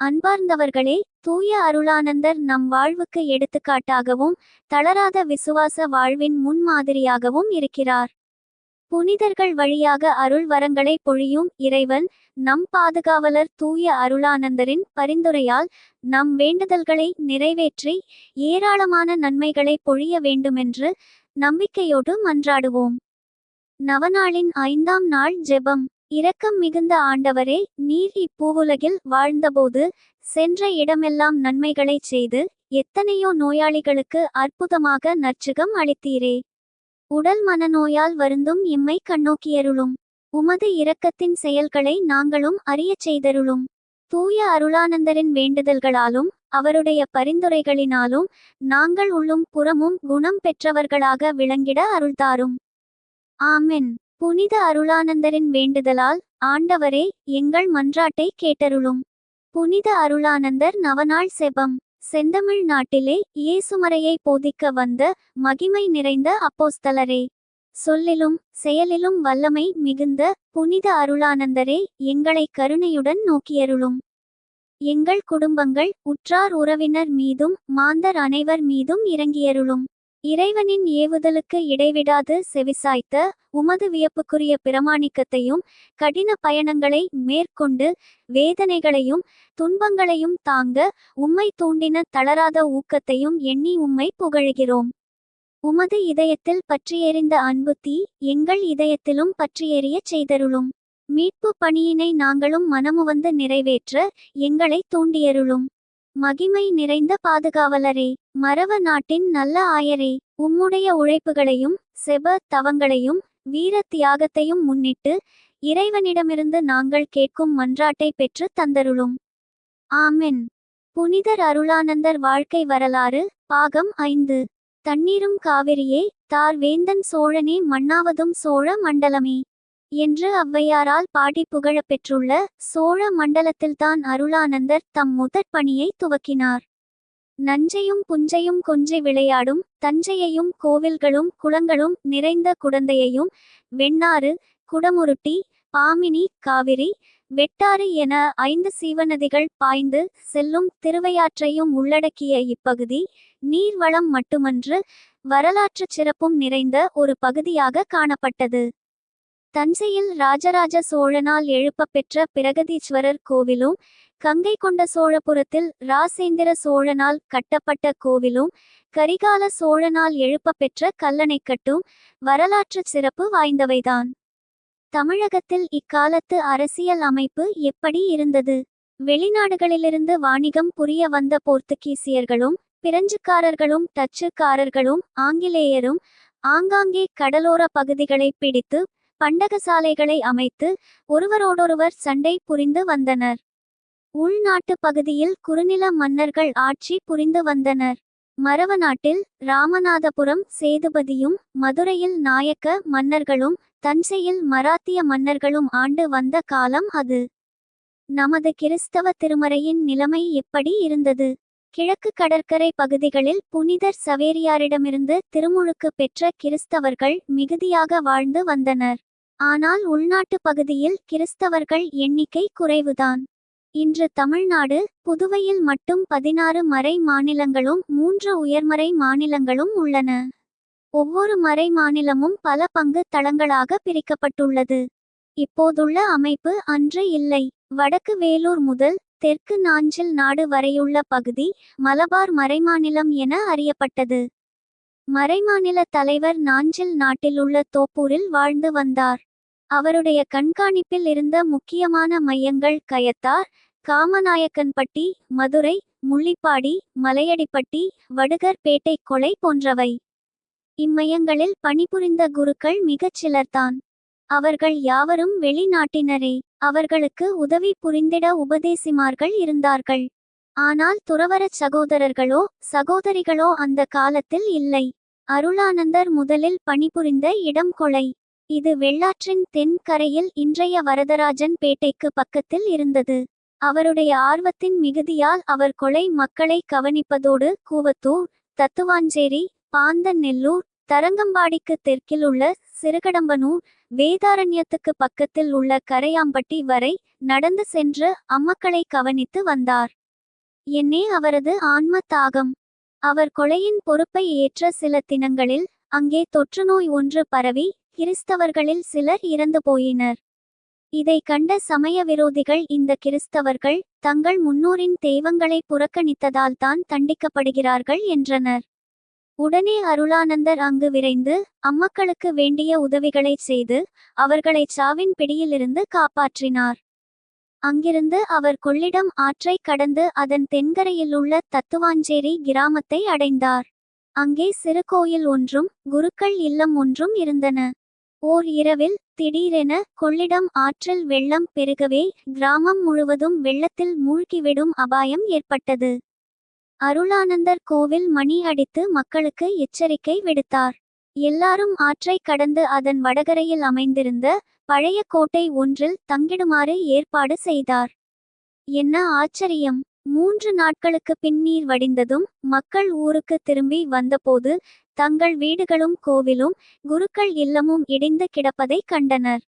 அன்பார்ந்தவர்களே தூய அருளானந்தர் நம் வாழ்வுக்கு எடுத்துக்காட்டாகவும் தளராத விசுவாச வாழ்வின் முன்மாதிரியாகவும் இருக்கிறார். புனிதர்கள் வழியாக அருள் வரங்களை பொழியும் இறைவன் நம் பாதுகாவலர் தூய அருளானந்தரின் பரிந்துரையால் நம் வேண்டுதல்களை நிறைவேற்றி ஏராளமான நன்மைகளை பொழிய வேண்டுமென்று நம்பிக்கையோடு மன்றாடுவோம். நவநாளின் ஐந்தாம் நாள் ஜெபம். இரக்கம் மிகுந்த ஆண்டவரே நீர் இப்பூவுலகில் வாழ்ந்தபோது சென்ற இடமெல்லாம் நன்மைகளைச் செய்து எத்தனையோ நோயாளிகளுக்கு அற்புதமாக நற்சுகம் அளித்தீரே. உடல் மனநோயால் வருந்தும் எம்மை கண்ணோக்கியருளும். உமது இரக்கத்தின் செயல்களை நாங்களும் அறியச் செய்தருளும். தூய அருளானந்தரின் வேண்டுதல்களாலும் அவருடைய பரிந்துரைகளினாலும் நாங்கள் உள்ளும் புறமும் குணம் பெற்றவர்களாக விளங்கிட அருள்தாரும். ஆமென். புனித அருளானந்தரின் வேண்டுதலால் ஆண்டவரே எங்கள் மன்றாட்டை கேட்டருளும். புனித அருளானந்தர் நவநாள் செபம். செந்தமிழ் நாட்டிலே இயேசுமறையை போதிக்க வந்த மகிமை நிறைந்த அப்போஸ்தலரே. சொல்லிலும் செயலிலும் வல்லமை மிகுந்த புனித அருளானந்தரே எங்களை கருணையுடன் நோக்கியருளும். எங்கள் குடும்பங்கள் உற்றார் உறவினர் மீதும் மாந்தர் அனைவர் மீதும் இறங்கியருளும். இறைவனின் ஏவுதலுக்கு இடைவிடாது செவிசாய்த்த உமது வியப்புக்குரிய பிரமாணிக்கத்தையும் கடின பயணங்களை மேற்கொண்டு வேதனைகளையும் துன்பங்களையும் தாங்க உம்மை தூண்டின தளராத ஊக்கத்தையும் எண்ணி உம்மை புகழ்கிறோம். உமது இதயத்தில் பற்றியெறிந்த அன்பு தீ எங்கள் இதயத்திலும் பற்றியெறியச் செய்தருளும். மீட்பு பணியினை நாங்களும் மனமுவந்து நிறைவேற்ற எங்களை தூண்டியருளும். மகிமை நிறைந்த பாதுகாவலரே மரவ நாட்டின் நல்ல ஆயரே உம்முடைய உழைப்புகளையும் செப தவங்களையும் வீர தியாகத்தையும் முன்னிட்டு இறைவனிடமிருந்து நாங்கள் கேட்கும் மன்றாட்டை பெற்று தந்தருளும். ஆமென். புனிதர் அருளானந்தர் வாழ்க்கை வரலாறு பாகம் ஐந்து. தண்ணீரும் காவிரியே தார் வேந்தன் சோழனே மண்ணாவதும் சோழ மண்டலமே. என்று ஔவையாரால் பாடி புகழப் பெற்றுள்ள சோழ மண்டலத்தில்தான் அருளானந்தர் தம் முதற் பணியை துவக்கினார். நஞ்சையும் புஞ்சையும் கொஞ்சி விளையாடும் தஞ்சையையும் கோவில்களும் குளங்களும் நிறைந்த குடந்தையையும் வெண்ணாறு குடமுருட்டி பாமினி காவிரி வெட்டாறு என ஐந்து சீவநதிகள் பாய்ந்து செல்லும் திருவையாற்றையும் உள்ளடக்கிய இப்பகுதி நீர்வளம் மட்டுமன்று வரலாற்றுச் சிறப்பும் நிறைந்த ஒரு பகுதியாக காணப்பட்டது. தஞ்சையில் ராஜராஜ சோழனால் எழுப்பப் பெற்ற பிரகதீஸ்வரர் கோவிலும் கங்கை கொண்ட சோழபுரத்தில் ராசேந்திர சோழனால் கட்டப்பட்ட கோவிலும் கரிகால சோழனால் எழுப்பப் பெற்ற கல்லணைக்கட்டும் வரலாற்று சிறப்பு வாய்ந்தவைதான். தமிழகத்தில் இக்காலத்து அரசியல் அமைப்பு எப்படி இருந்தது? வெளிநாடுகளிலிருந்து வாணிகம் புரிய வந்த போர்த்துகீசியர்களும் பிரெஞ்சுக்காரர்களும் டச்சுக்காரர்களும் ஆங்கிலேயரும் ஆங்காங்கே கடலோர பகுதிகளை பிடித்து பண்டகசாலைகளை அமைத்து ஒருவரோடொருவர் சண்டை புரிந்து வந்தனர். உள்நாட்டு பகுதியில் குறுநில மன்னர்கள் ஆட்சி புரிந்து வந்தனர். மரவ நாட்டில் ராமநாதபுரம் சேதுபதியும் மதுரையில் நாயக்க மன்னர்களும் தஞ்சையில் மராத்திய மன்னர்களும் ஆண்டு வந்த காலம் அது. நமது கிறிஸ்தவ திருமறையின் நிலைமை எப்படி இருந்தது. கிழக்கு கடற்கரை பகுதிகளில் புனிதர் சவேரியாரிடமிருந்து திருமுழுக்கு பெற்ற கிறிஸ்தவர்கள் மிகுதியாக வாழ்ந்து வந்தனர். ஆனால் உள்நாட்டு பகுதியில் கிறிஸ்தவர்கள் எண்ணிக்கை குறைவுதான். இன்று தமிழ்நாடு புதுவையில் மட்டும் பதினாறு மறை மாநிலங்களும் மூன்று உயர்மறை மாநிலங்களும் உள்ளன. ஒவ்வொரு மறை மாநிலமும் பல பங்கு தளங்களாக பிரிக்கப்பட்டுள்ளது. இப்போதுள்ள அமைப்பு அன்று இல்லை. வடக்கு வேலூர் முதல் தெற்கு நாஞ்சில் நாடு வரையுள்ள பகுதி மலபார் மறைமாநிலம் என அறியப்பட்டது. மறைமாநில தலைவர் நாஞ்சில் நாட்டிலுள்ள தோப்பூரில் வாழ்ந்து வந்தார். அவருடைய கண்காணிப்பில் இருந்த முக்கியமான மையங்கள் கயத்தார் காமநாயக்கன்பட்டி மதுரை முள்ளிப்பாடி மலையடிப்பட்டி வடுகர்பேட்டை கொலை போன்றவை. இம்மையங்களில் பணிபுரிந்த குருக்கள் மிகச் சிலர்தான். அவர்கள் யாவரும் வெளிநாட்டினரே. அவர்களுக்கு உதவி புரிந்திட உபதேசிமார்கள் இருந்தார்கள். ஆனால் துறவரச் சகோதரர்களோ சகோதரிகளோ அந்த காலத்தில் இல்லை. அருளானந்தர் முதலில் பணிபுரிந்த இடம் கொலை. இது வெள்ளாற்றின் தென் கரையில் இன்றைய வரதராஜன் பேட்டைக்கு பக்கத்தில் இருந்தது. அவருடைய ஆர்வத்தின் மிகுதியால் அவர் கொலை மக்களை கவனிப்பதோடு கூவத்தூர் தத்துவாஞ்சேரி பாந்தநெல்லூர் தரங்கம்பாடிக்கு தெற்கில் உள்ள சிறுகடம்பனூர் வேதாரண்யத்துக்கு பக்கத்தில் உள்ள கரையாம்பட்டி வரை நடந்து சென்று அம்மக்களை கவனித்து வந்தார். என்னே அவரது ஆன்ம தாகம் அவர் கொலையின் பொறுப்பை ஏற்ற சில தினங்களில் அங்கே தொற்றுநோய் ஒன்று பரவி கிறிஸ்தவர்களில் சிலர் இறந்து போயினர். இதை கண்ட சமய விரோதிகள் இந்த கிறிஸ்தவர்கள் தங்கள் முன்னோரின் தெய்வங்களை புறக்கணித்ததால் தான் தண்டிக்கப்படுகிறார்கள் என்றனர். உடனே அருளானந்தர் அங்கு விரைந்து அம்மக்களுக்கு வேண்டிய உதவிகளை செய்து அவர்களை சாவின் பிடியிலிருந்து காப்பாற்றினார். அங்கிருந்து அவர் கொள்ளிடம் ஆற்றை கடந்து அதன் தென்கரையிலுள்ள தத்துவாஞ்சேரி கிராமத்தை அடைந்தார். அங்கே சிறு கோயில் ஒன்றும் குருக்கள் இல்லம் ஒன்றும் இருந்தன. ஓர் இரவில் திடீரென கொள்ளிடம் ஆற்றல் வெள்ளம் பெருகவே கிராமம் முழுவதும் வெள்ளத்தில் மூழ்கிவிடும் அபாயம் ஏற்பட்டது. அருளானந்தர் கோவில் மணி அடித்து மக்களுக்கு எச்சரிக்கை விடுத்தார். எல்லாரும் ஆற்றை கடந்து அதன் வடகரையில் அமைந்திருந்த பழைய கோட்டை ஒன்றில் தங்கிடுமாறு ஏற்பாடு செய்தார். என்ன ஆச்சரியம்! மூன்று நாட்களுக்கு பின் நீர் வடிந்ததும் மக்கள் ஊருக்கு திரும்பி வந்தபோது தங்கள் வீடுகளும் கோவிலும் குருக்கள் இல்லமும் இடிந்து கிடப்பதை கண்டனர்.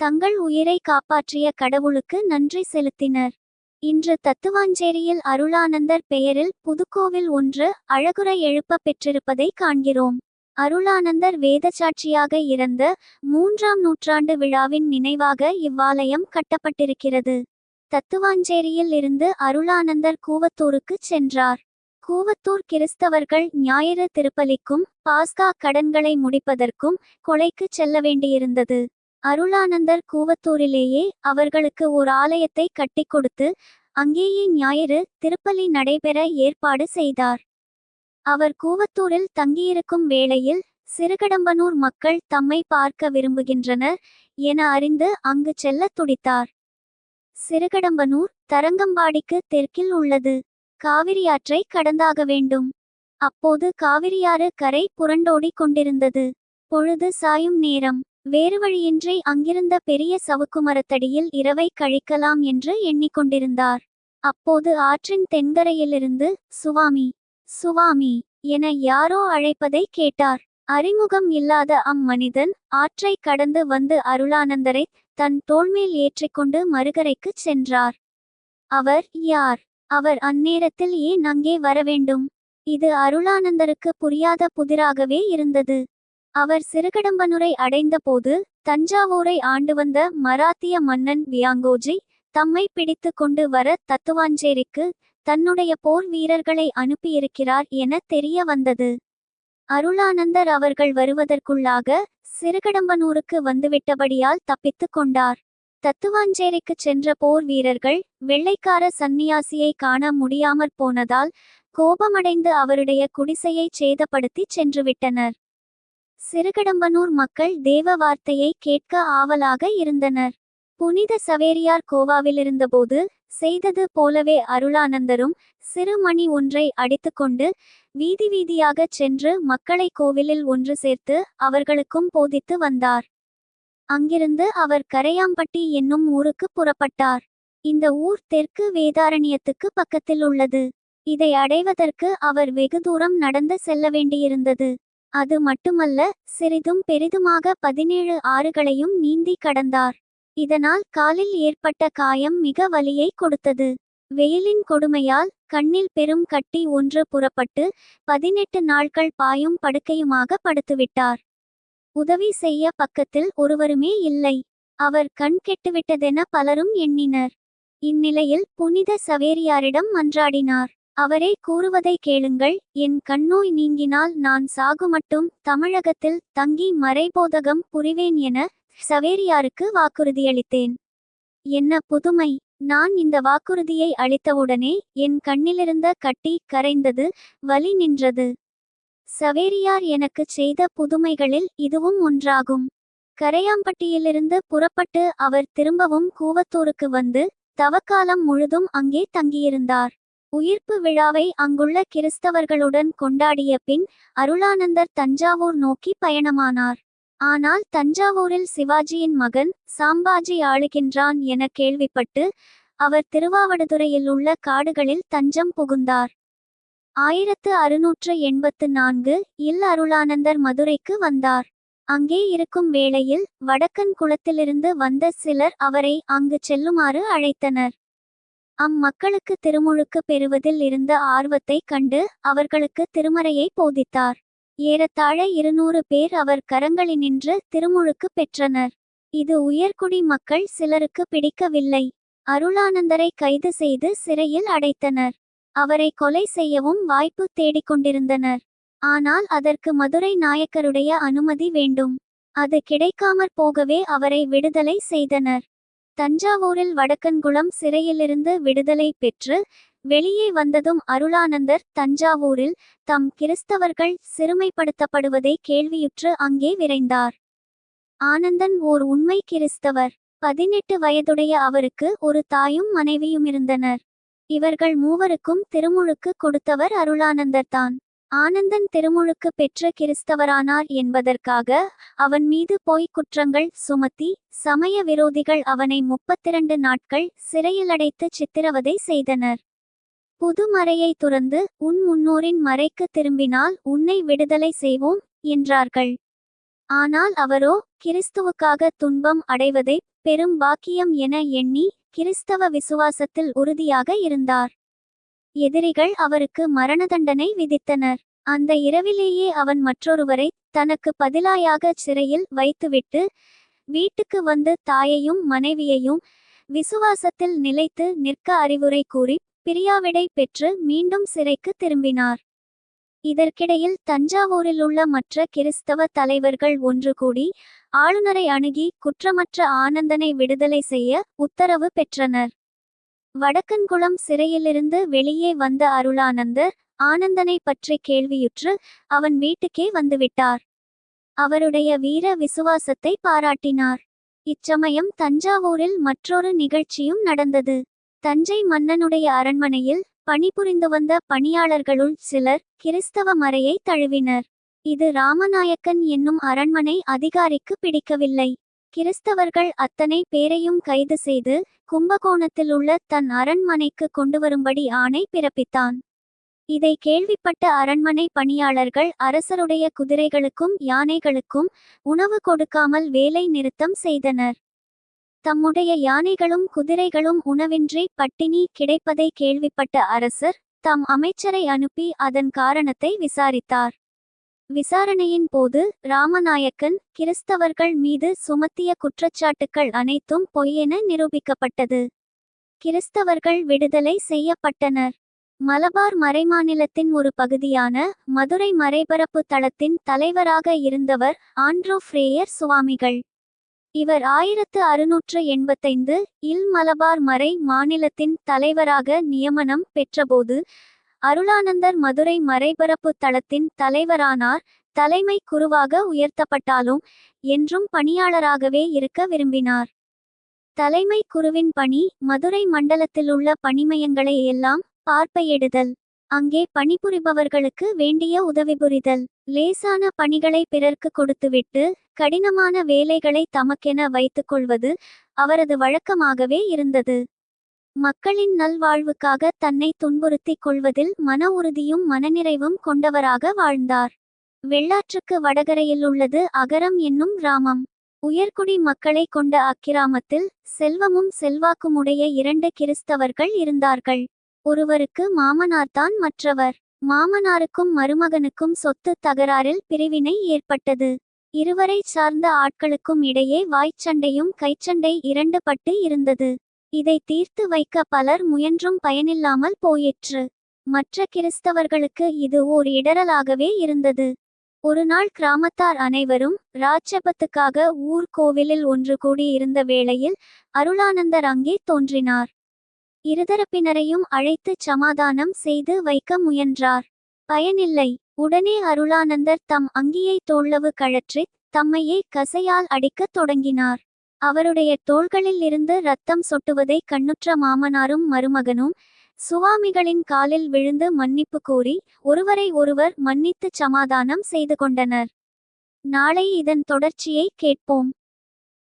தங்கள் உயிரை காப்பாற்றிய கடவுளுக்கு நன்றி செலுத்தினர். இன்று தத்துவாஞ்சேரியில் அருளானந்தர் பெயரில் புதுக்கோவில் ஒன்று அழகுரை எழுப்ப பெற்றிருப்பதை காண்கிறோம். அருளானந்தர் வேதசாட்சியாக இறந்த மூன்றாம் நூற்றாண்டு விழாவின் நினைவாக இவ்வாலயம் கட்டப்பட்டிருக்கிறது. தத்துவாஞ்சேரியில் இருந்து அருளானந்தர் கூவத்தூருக்கு சென்றார். கூவத்தூர் கிறிஸ்தவர்கள் ஞாயிறு திருப்பலிக்கும் பாஸ்கா கடன்களை முடிப்பதற்கும் கொலைக்கு செல்ல வேண்டியிருந்தது. அருளானந்தர் கூவத்தூரிலேயே அவர்களுக்கு ஓர் ஆலயத்தை கட்டி கொடுத்து அங்கேயே ஞாயிறு திருப்பலி நடைபெற ஏற்பாடு செய்தார். அவர் கூவத்தூரில் தங்கியிருக்கும் வேளையில் சிறுகடம்பனூர் மக்கள் தம்மை பார்க்க விரும்புகின்றனர் என அறிந்து அங்கு செல்ல துடித்தார். சிறுகடம்பனூர் தரங்கம்பாடிக்கு தெற்கில் உள்ளது. காவிரியாற்றை கடந்தாக வேண்டும். அப்போது காவிரியாறு கரை புரண்டோடிக் கொண்டிருந்தது. பொழுது சாயும் நேரம். வேறு வழியின்றி அங்கிருந்த பெரிய சவுக்குமரத்தடியில் இரவை கழிக்கலாம் என்று எண்ணிக்கொண்டிருந்தார் அப்போது ஆற்றின் தென்கரையிலிருந்து சுவாமி சுவாமி என யாரோ அழைப்பதை கேட்டார். அறிமுகம் இல்லாத அம்மனிதன் ஆற்றை கடந்து வந்து அருளானந்தரை தன் தோள்மேல் ஏற்றிக்கொண்டு மறுகரைக்குச் சென்றார். அவர் யார்? அவர் அந்நேரத்தில் ஏன் அங்கே வரவேண்டும் இது அருளானந்தருக்கு புரியாத புதிராகவே இருந்தது. அவர் சிறுகடம்பனுரை அடைந்தபோது தஞ்சாவூரை ஆண்டு வந்த மராத்திய மன்னன் வியாங்கோஜி தம்மை பிடித்து கொண்டு வர தத்துவாஞ்சேரிக்கு தன்னுடைய போர் வீரர்களை அனுப்பியிருக்கிறார் என தெரிய வந்தது. அருளானந்தர் அவர்கள் வருவதற்குள்ளாக சிறுகடம்பனூருக்கு வந்துவிட்டபடியால் தப்பித்து கொண்டார். தத்துவாஞ்சேரிக்கு சென்ற போர் வீரர்கள் வெள்ளைக்கார சந்நியாசியை காண முடியாமற் போனதால் கோபமடைந்து அவருடைய குடிசையை சேதப்படுத்தி சென்றுவிட்டனர். சிறுகடம்பனூர் மக்கள் தேவ வார்த்தையை கேட்க ஆவலாக இருந்தனர். புனித சவேரியார் கோவாவிலிருந்தபோது செய்தது போலவே அருளானந்தரும் சிறுமணி ஒன்றை அடித்துக்கொண்டு வீதி வீதியாகச் சென்று மக்களை கோவிலில் ஒன்று சேர்த்து அவர்களுக்கும் போதித்து வந்தார். அங்கிருந்து அவர் கரையாம்பட்டி என்னும் ஊருக்கு புறப்பட்டார். இந்த ஊர் தெற்கு வேதாரண்யத்துக்கு பக்கத்தில் உள்ளது. இதை அடைவதற்கு அவர் வெகு தூரம் நடந்து செல்ல வேண்டியிருந்தது. அது மட்டுமல்ல சிறிதும் பெரிதுமாக பதினேழு ஆறுகளையும் நீந்தி கடந்தார். இதனால் காலில் ஏற்பட்ட காயம் மிக வலியை கொடுத்தது. வெயிலின் கொடுமையால் கண்ணில் பெரும் கட்டி ஒன்று புறப்பட்டு பதினெட்டு நாட்கள் பாயும் படுக்கையுமாக படுத்துவிட்டார். உதவி செய்ய பக்கத்தில் ஒருவருமே இல்லை. அவர் கண் கெட்டுவிட்டதென பலரும் எண்ணினர். இந்நிலையில் புனித சவேரியாரிடம் மன்றாடினார். அவரே கூறுவதை கேளுங்கள் என் கண்ணோய் நீங்கினால் நான் சாகுமட்டும் தமிழகத்தில் தங்கி மறைபோதகம் புரிவேன் என சவேரியாருக்கு வாக்குறுதியளித்தேன். என்ன புதுமை நான் இந்த வாக்குறுதியை அளித்தவுடனே என் கண்ணிலிருந்த கட்டி கரைந்தது வலி நின்றது. சவேரியார் எனக்கு செய்த புதுமைகளில் இதுவும் ஒன்றாகும். கரையாம்பட்டியிலிருந்து புறப்பட்டு அவர் திரும்பவும் கூவத்தூருக்கு வந்து தவக்காலம் முழுதும் அங்கே தங்கியிருந்தார். உயிர்ப்பு விழாவை அங்குள்ள கிறிஸ்தவர்களுடன் கொண்டாடிய பின் அருளானந்தர் தஞ்சாவூர் நோக்கி பயணமானார். ஆனால் தஞ்சாவூரில் சிவாஜியின் மகன் சாம்பாஜி ஆளுகின்றான் என கேள்விப்பட்டு அவர் திருவாவடுதுறையில் உள்ள காடுகளில் தஞ்சம் புகுந்தார். ஆயிரத்து அறுநூற்று எண்பத்து நான்கு இல் அருளானந்தர் மதுரைக்கு வந்தார். அங்கே இருக்கும் வேளையில் வடக்கன் குளத்திலிருந்து வந்த சிலர் அவரை அங்கு செல்லுமாறு அழைத்தனர். அம்மக்களுக்கு திருமுழுக்கு பெறுவதில் இருந்த ஆர்வத்தைக் கண்டு அவர்களுக்கு திருமறையை போதித்தார். ஏறத்தாழ இருநூறு பேர் அவர் கரங்களினின்று திருமுழுக்கு பெற்றனர். இது உயர்குடி மக்கள் சிலருக்கு பிடிக்கவில்லை. அருளானந்தரை கைது செய்து சிறையில் அடைத்தனர். அவரை கொலை செய்யவும் வாய்ப்பு தேடிக்கொண்டிருந்தனர். ஆனால் அதற்கு மதுரை நாயக்கருடைய அனுமதி வேண்டும். அது கிடைக்காமற் போகவே அவரை விடுதலை செய்தனர். தஞ்சாவூரில் வடக்கன்குளம் சிறையிலிருந்து விடுதலை பெற்று வெளியே வந்ததும் அருளானந்தர் தஞ்சாவூரில் தம் கிறிஸ்தவர்கள் சிறுமைப்படுத்தப்படுவதை கேள்வியுற்று அங்கே விரைந்தார். ஆனந்தன் ஓர் உண்மை கிறிஸ்தவர். பதினெட்டு வயதுடைய அவருக்கு ஒரு தாயும் மனைவியும் இருந்தனர் இவர்கள் மூவருக்கும் திருமுழுக்கு கொடுத்தவர் அருளானந்தர்தான். ஆனந்தன் திருமுழுக்கு பெற்ற கிறிஸ்தவரானார் என்பதற்காக அவன் மீது போய்க் குற்றங்கள் சுமத்தி சமய விரோதிகள் அவனை முப்பத்திரண்டு நாட்கள் சிறையிலடைத்து சித்திரவதை செய்தனர். புது மறையை துறந்து உன் முன்னோரின் மறைக்கு திரும்பினால் உன்னை விடுதலை செய்வோம் என்றார்கள். ஆனால் அவரோ கிறிஸ்துவுக்காக துன்பம் அடைவதை பெரும் பாக்கியம் என எண்ணி கிறிஸ்தவ விசுவாசத்தில் உறுதியாக இருந்தார். எதிரிகள் அவருக்கு மரண தண்டனை விதித்தனர். அந்த இரவிலேயே அவன் மற்றொருவரை தனக்கு பதிலாயாக சிறையில் வைத்துவிட்டு வீட்டுக்கு வந்து தாயையும் மனைவியையும் விசுவாசத்தில் நிலைத்து நிற்க அறிவுரை கூறி பிரியாவிடை பெற்று மீண்டும் சிறைக்கு திரும்பினார். இதற்கிடையில் தஞ்சாவூரில் உள்ள மற்ற கிறிஸ்தவ தலைவர்கள் ஒன்று கூடி ஆளுநரை அணுகி குற்றமற்ற ஆனந்தனை விடுதலை செய்ய உத்தரவு பெற்றனர். வடக்கன்குளம் சிறையிலிருந்து வெளியே வந்த அருளானந்தர் ஆனந்தனை பற்றி கேள்வியுற்று அவன் வீட்டுக்கே வந்துவிட்டார். அவருடைய வீர விசுவாசத்தை பாராட்டினார். இச்சமயம் தஞ்சாவூரில் மற்றொரு நிகழ்ச்சியும் நடந்தது. தஞ்சை மன்னனுடைய அரண்மனையில் பணிபுரிந்து வந்த பணியாளர்களுள் சிலர் கிறிஸ்தவ மறையை தழுவினர். இது ராமநாயக்கன் என்னும் அரண்மனை அதிகாரிக்கு பிடிக்கவில்லை. கிறிஸ்தவர்கள் அத்தனை பேரையும் கைது செய்து கும்பகோணத்தில் உள்ள தன் அரண்மனைக்கு கொண்டுவரும்படி ஆணை பிறப்பித்தான். இதை கேள்விப்பட்ட அரண்மனை பணியாளர்கள் அரசருடைய குதிரைகளுக்கும் யானைகளுக்கும் உணவு கொடுக்காமல் வேலை நிறுத்தம் செய்தனர். தம்முடைய யானைகளும் குதிரைகளும் உணவின்றி பட்டினி கிடைப்பதை கேள்விப்பட்ட அரசர் தம் அமைச்சரை அனுப்பி அதன் காரணத்தை விசாரித்தார். விசாரணையின் போது ராமநாயக்கன் கிறிஸ்தவர்கள் மீது சுமத்திய குற்றச்சாட்டுக்கள் அனைத்தும் பொய்யென நிரூபிக்கப்பட்டது. கிறிஸ்தவர்கள் விடுதலை செய்யப்பட்டனர். மலபார் மறைமாநிலத்தின் ஒரு பகுதியான மதுரை மறைபரப்பு தளத்தின் தலைவராக இருந்தவர் ஆண்ட்ரோ ஃப்ரேயர் சுவாமிகள். இவர் ஆயிரத்து அறுநூற்று எண்பத்தைந்து இல் மலபார் மறை மாநிலத்தின் தலைவராக நியமனம் பெற்றபோது அருளானந்தர் மதுரை மறைபரப்பு தளத்தின் தலைவரானார் தலைமை குருவாக உயர்த்தப்பட்டாலும் என்றும் பணியாளராகவே இருக்க விரும்பினார். தலைமை குருவின் பணி மதுரை மண்டலத்திலுள்ள பணிமயங்களை எல்லாம் பார்ப்பையிடுதல் அங்கே பணிபுரிபவர்களுக்கு வேண்டிய உதவி புரிதல் லேசான பணிகளை பிறர்க்கு கொடுத்துவிட்டு கடினமான வேலைகளை தமக்கென வைத்துக் கொள்வது அவரது வழக்கமாகவே இருந்தது. மக்களின் நல்வாழ்வுக்காக தன்னை துன்புறுத்திக் கொள்வதில் மன உறுதியும் மனநிறைவும் கொண்டவராக வாழ்ந்தார். வெள்ளாற்றுக்கு வடகரையில் உள்ளது அகரம் என்னும் கிராமம். உயர்குடி மக்களை கொண்ட அக்கிராமத்தில் செல்வமும் செல்வாக்குமுடைய இரண்டு கிறிஸ்தவர்கள் இருந்தார்கள். ஒருவருக்கு மாமனார்தான் மற்றவர். மாமனாருக்கும் மருமகனுக்கும் சொத்து தகராறில் பிரிவினை ஏற்பட்டது. இருவரை சார்ந்த ஆட்களுக்கும் இடையே வாய்ச்சண்டையும் கைச்சண்டை இரண்டு பட்டு இருந்தது. இதை தீர்த்து வைக்க பலர் முயன்றும் பயனில்லாமல் போயிற்று. மற்ற கிறிஸ்தவர்களுக்கு இது ஓர் இடரலாகவே இருந்தது. ஒருநாள் கிராமத்தார் அனைவரும் ராட்சபத்துக்காக ஊர் கோவிலில் ஒன்று கூடி இருந்த வேளையில் அருளானந்தர் அங்கே தோன்றினார். இருதரப்பினரையும் அழைத்து சமாதானம் செய்து வைக்க முயன்றார். பயனில்லை. உடனே அருளானந்தர் தம் அங்கியை தோள்ளவு கழற்றி தம்மையே கசையால் அடிக்கத் தொடங்கினார். அவருடைய தோள்களில் இருந்து ரத்தம் சொட்டுவதை கண்ணுற்ற மாமனாரும் மருமகனும் சுவாமிகளின் காலில் விழுந்து மன்னிப்பு கூறி ஒருவரை ஒருவர் மன்னித்து சமாதானம் செய்து கொண்டனர். நாளை இதன் தொடர்ச்சியை கேட்போம்.